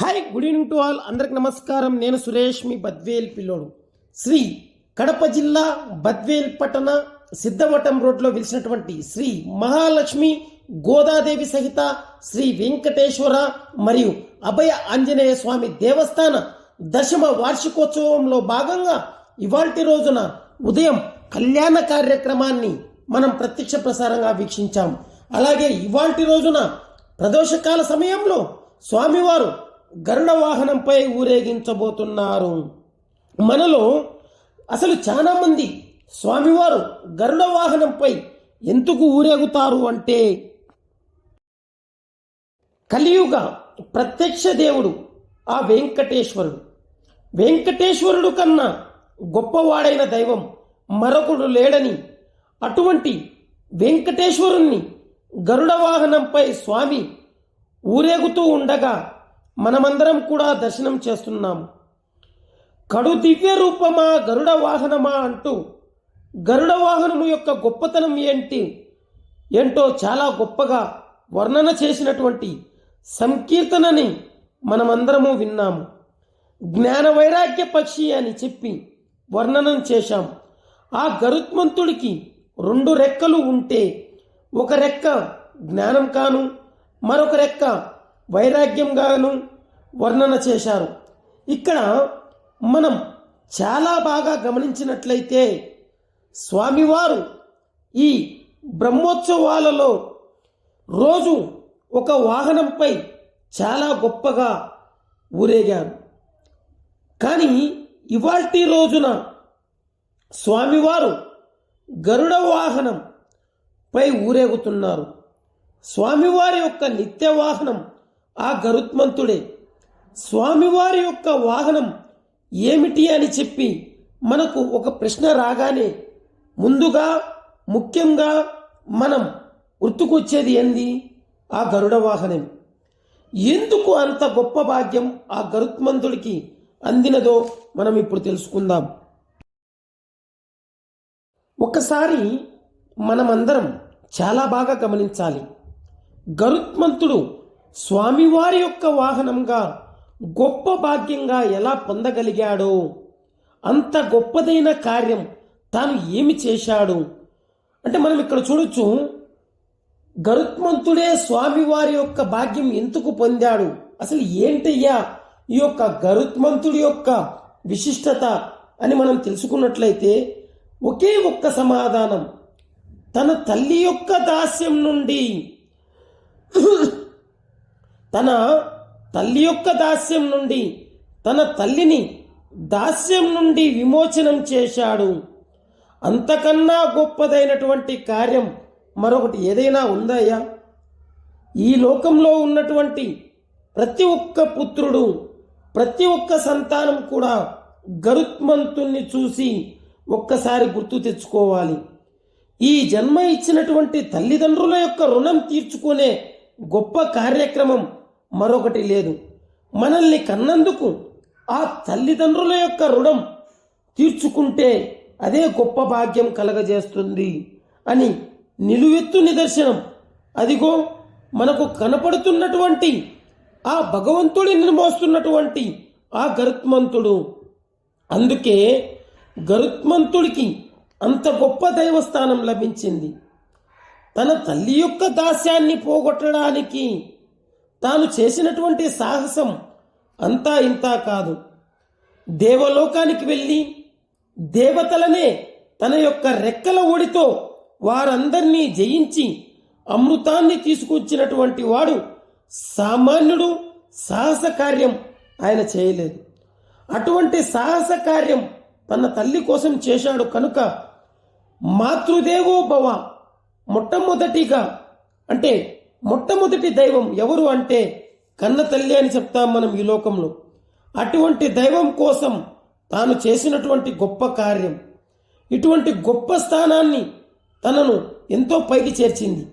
Hi good evening to all. అందరికి నమస్కారం. నేను సురేష్ మీ బద్వేల్ పిల్లోడు. శ్రీ కడప జిల్లా బద్వేల్ పట్టణ సిద్ధవటం రోడ్లో వెలిసినటువంటి శ్రీ మహాలక్ష్మి గోదాదేవి సహిత శ్రీ వెంకటేశ్వర మరియు అభయ ఆంజనేయ స్వామి దేవస్థాన దశమ వార్షికోత్సవంలో భాగంగా ఇవాల్టి రోజున ఉదయం కళ్యాణ కార్యక్రమాన్ని మనం ప్రత్యక్ష ప్రసారంగా వీక్షించాం. అలాగే ఇవాల్టి రోజున ప్రదోషకాల సమయంలో స్వామివారు గరుడ వాహనంపై ఊరేగించబోతున్నారు. మనలో అసలు చాలామంది స్వామివారు గరుడ వాహనంపై ఎందుకు ఊరేగుతారు అంటే కలియుగ ప్రత్యక్ష దేవుడు ఆ వెంకటేశ్వరుడు. వెంకటేశ్వరుడు కన్నా గొప్పవాడైన దైవం మరొకడు లేడని అటువంటి వెంకటేశ్వరుణ్ణి గరుడ వాహనంపై స్వామి ఊరేగుతూ ఉండగా మనమందరం కూడా దర్శనం చేస్తున్నాము. కడు దివ్య రూపమా గరుడ వాహనమా అంటూ గరుడ వాహనము యొక్క గొప్పతనం ఏంటి? ఏంటో చాలా గొప్పగా వర్ణన చేసినటువంటి సంకీర్తనని మనమందరము విన్నాము. జ్ఞాన వైరాగ్య పక్షి అని చెప్పి వర్ణనం చేశాం. ఆ గరుత్మంతుడికి రెండు రెక్కలు ఉంటే ఒక రెక్క జ్ఞానం కాను మరొక రెక్క వైరాగ్యంగాను వర్ణన చేశారు. ఇక్కడ మనం చాలా బాగా గమనించినట్లయితే స్వామివారు ఈ బ్రహ్మోత్సవాలలో రోజు ఒక వాహనంపై చాలా గొప్పగా ఊరేగారు. కానీ ఇవాల్టి రోజున స్వామివారు గరుడ వాహనం పై ఊరేగుతున్నారు. స్వామివారి యొక్క నిత్య వాహనం ఆ గరుత్మంతుడే. స్వామివారి యొక్క వాహనం ఏమిటి అని చెప్పి మనకు ఒక ప్రశ్న రాగానే ముందుగా ముఖ్యంగా మనం గుర్తుకొచ్చేది ఏంది? ఆ గరుడ వాహనం. ఎందుకు అంత గొప్ప భాగ్యం ఆ గరుత్మంతుడికి అందినదో మనం ఇప్పుడు తెలుసుకుందాం. ఒకసారి మనమందరం చాలా బాగా గమనించాలి. గరుత్మంతుడు స్వామివారి యొక్క వాహనంగా గొప్ప భాగ్యంగా ఎలా పొందగలిగాడో అంత గొప్పదైన కార్యం తాను ఏమి చేశాడు? అంటే మనం ఇక్కడ చూడొచ్చు గరుత్మంతుడే స్వామివారి యొక్క భాగ్యం ఎందుకు పొందాడు? అసలు ఏంటయ్యా ఈ యొక్క గరుత్మంతుడి యొక్క విశిష్టత అని మనం తెలుసుకున్నట్లయితే ఒకే ఒక్క సమాధానం తన తల్లి యొక్క దాస్యం నుండి తన తల్లి యొక్క దాస్యం నుండి తన తల్లిని దాస్యం నుండి విమోచనం చేశాడు. అంతకన్నా గొప్పదైనటువంటి కార్యం మరొకటి ఏదైనా ఉందయ్యా ఈ లోకంలో ఉన్నటువంటి ప్రతి ఒక్క పుత్రుడు ప్రతి ఒక్క సంతానం కూడా గరుత్మంతుణ్ణి చూసి ఒక్కసారి గుర్తు తెచ్చుకోవాలి. ఈ జన్మ ఇచ్చినటువంటి తల్లిదండ్రుల యొక్క రుణం తీర్చుకునే గొప్ప కార్యక్రమం మరొకటి లేదు. మనల్ని కన్నందుకు ఆ తల్లిదండ్రుల యొక్క రుణం తీర్చుకుంటే అదే గొప్ప భాగ్యం కలగజేస్తుంది అని నిలువెత్తు నిదర్శనం. అదిగో మనకు కనపడుతున్నటువంటి ఆ భగవంతుడిని మోస్తున్నటువంటి ఆ గరుత్మంతుడు. అందుకే గరుత్మంతుడికి అంత గొప్ప దైవస్థానం లభించింది. తన తల్లి యొక్క దాస్యాన్ని పోగొట్టడానికి తాను చేసినటువంటి సాహసం అంతా ఇంతా కాదు. దేవలోకానికి వెళ్ళి దేవతలనే తన యొక్క రెక్కల ఒడితో వారందరినీ జయించి అమృతాన్ని తీసుకొచ్చినటువంటి వాడు సామాన్యుడు సాహస కార్యం ఆయన చేయలేదు. అటువంటి సాహస కార్యం తన తల్లి కోసం చేశాడు కనుక మాతృదేవో భవ మొట్టమొదటిగా అంటే మొట్టమొదటి దైవం ఎవరు అంటే కన్న తల్లి అని చెప్తాం మనం ఈ లోకంలో. అటువంటి దైవం కోసం తాను చేసినటువంటి గొప్ప కార్యం. ఇటువంటి గొప్ప స్థానాన్ని తనను ఎంతో పైకి చేర్చింది.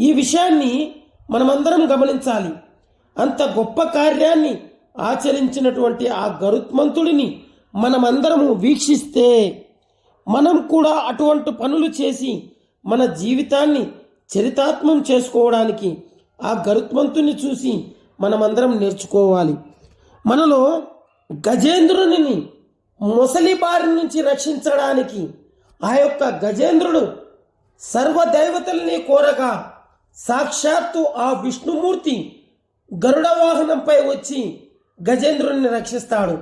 ఈ విషయాన్ని మనమందరం గమనించాలి. అంత గొప్ప కార్యాన్ని ఆచరించినటువంటి ఆ గరుత్మంతుడిని మనమందరము వీక్షిస్తే మనం కూడా అటువంటి పనులు చేసి మన జీవితాన్ని చరితాత్మం చేసుకోవడానికి ఆ గరుత్మంతుని చూసి మనమందరం నేర్చుకోవాలి. మనలో గజేంద్రుని ముసలి బారి నుంచి రక్షించడానికి ఆ యొక్క గజేంద్రుడు సర్వదేవతల్ని కోరగా సాక్షాత్తు ఆ విష్ణుమూర్తి గరుడ వాహనంపై వచ్చి గజేంద్రుని రక్షిస్తాడు.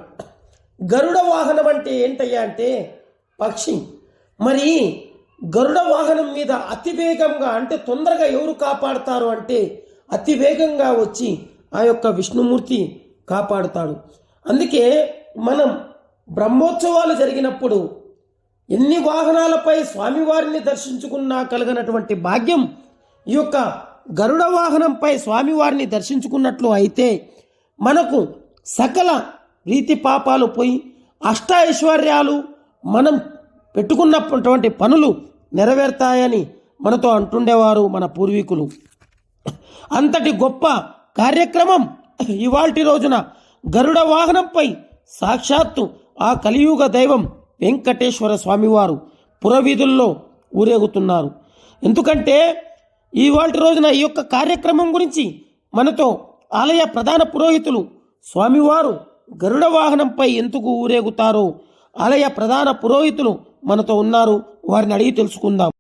గరుడ వాహనం అంటే ఏంటయ్యా అంటే పక్షి. మరి గరుడ వాహనం మీద అతి వేగంగా అంటే తొందరగా ఎవరు కాపాడుతారు అంటే అతి వేగంగా వచ్చి ఆ యొక్క విష్ణుమూర్తి కాపాడుతాడు. అందుకే మనం బ్రహ్మోత్సవాలు జరిగినప్పుడు ఎన్ని వాహనాలపై స్వామివారిని దర్శించుకున్నా కలిగినటువంటి భాగ్యం ఈ యొక్క గరుడ వాహనంపై స్వామివారిని దర్శించుకున్నట్లు అయితే మనకు సకల రీతి పాపాలు పోయి అష్ట ఐశ్వర్యాలు మనం పెట్టుకున్నటువంటి పనులు నెరవేరుతాయని మనతో అంటుండేవారు మన పూర్వీకులు. అంతటి గొప్ప కార్యక్రమం ఇవాల్టి రోజున గరుడ వాహనంపై సాక్షాత్తు ఆ కలియుగ దైవం వెంకటేశ్వర స్వామివారు పురవీధుల్లో ఊరేగుతున్నారు. ఎందుకంటే ఇవాల్టి రోజున ఈ యొక్క కార్యక్రమం గురించి మనతో ఆలయ ప్రధాన పురోహితులు స్వామివారు గరుడ వాహనంపై ఎందుకు ఊరేగుతారో ఆలయ ప్రధాన పురోహితులు మనతో ఉన్నారు. వారిని అడిగి తెలుసుకుందాం.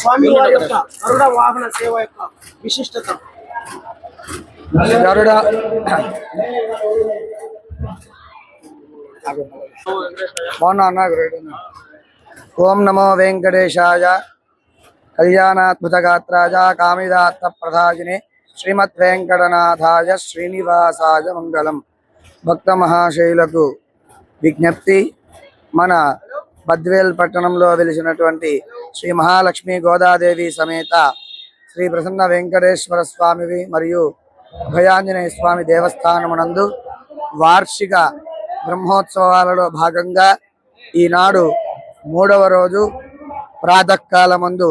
స్వామివారి యొక్క గరుడ వాహన సేవ యొక్క విశిష్టత. గరుడ. బాగున్నా. ఓం నమో వెంకటేశాయ కళ్యాణాద్భుతగాత్రాయ కామిదాత్త ప్రధాజినే శ్రీమద్ వెంకటనాథాయ శ్రీనివాసాయ మంగళం. భక్త మహాశైలకు విజ్ఞప్తి. మన బద్వేల్ పట్టణంలో వెలిసినటువంటి శ్రీ మహాలక్ష్మి గోదాదేవి సమేత శ్రీ ప్రసన్న వెంకటేశ్వర స్వామివి మరియు అభయాంజనేయ స్వామి దేవస్థానమునందు వార్షిక బ్రహ్మోత్సవాలలో భాగంగా ఈనాడు మూడవ రోజు ప్రాతకాలమందు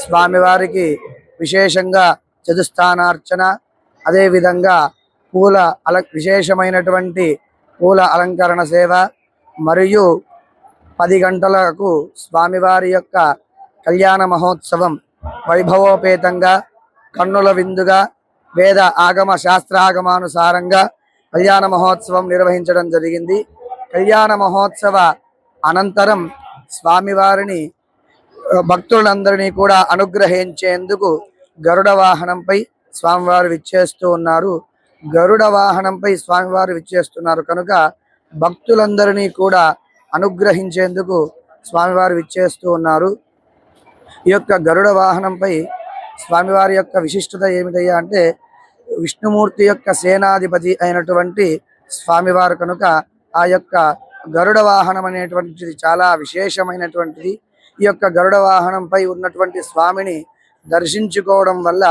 స్వామివారికి విశేషంగా చతుస్థానార్చన అదేవిధంగా పూల అల విశేషమైనటువంటి పూల అలంకరణ సేవ మరియు పది గంటలకు స్వామివారి యొక్క కళ్యాణ మహోత్సవం వైభవోపేతంగా కన్నుల విందుగా వేద ఆగమ శాస్త్రాగమానుసారంగా కళ్యాణ మహోత్సవం నిర్వహించడం జరిగింది. కళ్యాణ మహోత్సవ అనంతరం స్వామివారిని భక్తులందరినీ కూడా అనుగ్రహించేందుకు గరుడ వాహనంపై స్వామివారు విచ్చేస్తూ ఉన్నారు. గరుడ వాహనంపై స్వామివారు విచ్చేస్తున్నారు. కనుక భక్తులందరినీ కూడా అనుగ్రహించేందుకు స్వామివారు విచ్చేస్తూ ఉన్నారు. ఈ యొక్క గరుడ వాహనంపై స్వామివారి యొక్క విశిష్టత ఏమిటయ్యా అంటే విష్ణుమూర్తి యొక్క సేనాధిపతి అయినటువంటి స్వామివారు కనుక ఆ యొక్క గరుడ వాహనం అనేటువంటిది చాలా విశేషమైనటువంటిది. ఈ యొక్క గరుడ వాహనంపై ఉన్నటువంటి స్వామిని దర్శించుకోవడం వల్ల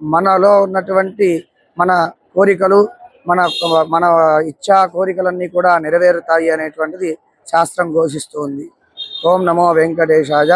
మనలో ఉన్నటువంటి మన కోరికలు మన మన ఇచ్చా కోరికలన్నీ కూడా నెరవేరుతాయి అనేటువంటిది శాస్త్రం ఘోషిస్తోంది. ఓం నమో వెంకటేశాయ